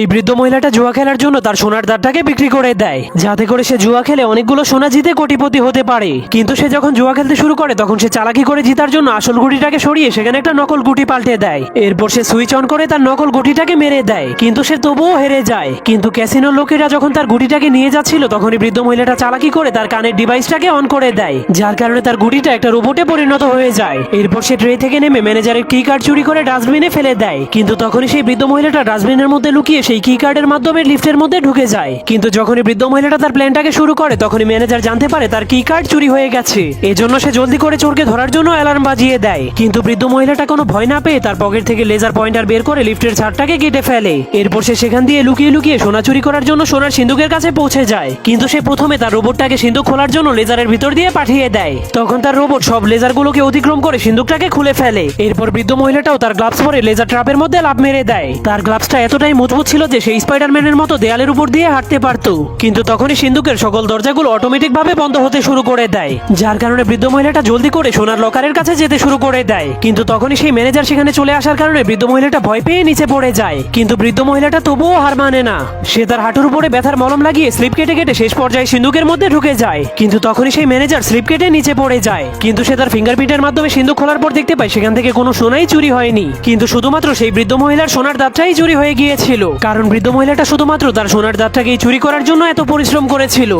এই বৃদ্ধ মহিলাটা জুয়া খেলার জন্য তার সোনার দাঁতটাকে বিক্রি করে দেয়। যাতে করে সে জুয়া খেলে অনেকগুলো সোনা জিতে কোটিপতি হতে পারে। কিন্তু সে যখন জুয়া খেলতে শুরু করে, তখন সে চালাকি করে জিতার জন্য আসল গুটিটাকে সরিয়ে সেখানে একটা নকল গুটি পাল্টে দেয়। এরপর সে সুইচ অন করে তার নকল গুটিটাকে মেরে দেয়। কিন্তু সে তবুও হেরে যায়। কিন্তু ক্যাসিনোর লোকেরা যখন তার গুটিটাকে নিয়ে যাচ্ছিল, তখনই বৃদ্ধ মহিলাটা চালাকি করে তার কানের ডিভাইসটাকে অন করে দেয়, যার কারণে তার গুটিটা একটা রোবটে পরিণত হয়ে যায়। এরপর সে ট্রে থেকে নেমে ম্যানেজারের কি কার্ড চুরি করে ডাস্টবিনে ফেলে দেয়। কিন্তু তখনই সেই বৃদ্ধ মহিলাটা ডাস্টবিনের মধ্যে লুকিয়ে সেই কি কার্ডের মাধ্যমে লিফটের মধ্যে ঢুকে যায়। কিন্তু যখনই বৃদ্ধ মহিলাটা তার প্ল্যানটাকে শুরু করে, তখনই ম্যানেজার জানতে পারে তার কি কার্ড চুরি হয়ে গেছে। এজন্য সে জলদি করে চোরকে ধরার জন্য অ্যালার্ম বাজিয়ে দেয়। কিন্তু বৃদ্ধ মহিলাটা কোনো ভয় না পেয়ে তার পকেট থেকে লেজার পয়েন্টার বের করে লিফটের ছাদটাকে কেটে ফেলে। এরপর সে সেখান দিয়ে লুকিয়ে লুকিয়ে সোনা চুরি করার জন্য সোনার সিন্ধুকের কাছে পৌঁছে যায়। কিন্তু সে প্রথমে তার রোবটটাকে সিন্ধুক খোলার জন্য লেজারের ভিতর দিয়ে পাঠিয়ে দেয়। তখন তার রোবট সব লেজারগুলোকে অতিক্রম করে সিন্ধুকটাকে খুলে ফেলে। এরপর বৃদ্ধ মহিলাটাও তার গ্লাভস পরে লেজার ট্রাপের মধ্যে লাভ মেরে দেয়। তার গ্লাভসটা এতটাই মজবুত ছিল যে সেই স্পাইডারম্যানের মতো দেয়ালের উপর দিয়ে হাঁটতে পারত। কিন্তু তখনই সিন্ধুকের সকল দরজাগুলো অটোমেটিক ভাবে বন্ধ হতে শুরু করে দেয়। যার কারণে বৃদ্ধ মহিলাটা জলদি করে সোনার লকারের কাছে যেতে শুরু করে দেয়। কিন্তু তখনই সেই ম্যানেজার সেখানে চলে আসার কারণে বৃদ্ধ মহিলাটা ভয় পেয়ে নিচে পড়ে যায়। কিন্তু বৃদ্ধ মহিলাটা তবুও হার মানে না। সে তার হাঁটুর উপরে ব্যথার মলম লাগিয়ে স্লিপ কেটে কেটে শেষ পর্যায়ে সিন্ধুকের মধ্যে ঢুকে যায়। কিন্তু তখনই সেই ম্যানেজার স্লিপ কেটে নিচে পড়ে যায়। কিন্তু সে তার ফিঙ্গারপ্রিন্টের মাধ্যমে সিন্ধুক খোলার পর দেখতে পায়, সেখান থেকে কোনো সোনাই চুরি হয়নি। কিন্তু শুধুমাত্র সেই বৃদ্ধ মহিলার সোনার দাঁতটাই চুরি হয়ে গিয়েছিল। কারণ বৃদ্ধ মহিলাটা শুধুমাত্র তার সোনার দাঁতটাকেই চুরি করার জন্য এত পরিশ্রম করেছিল।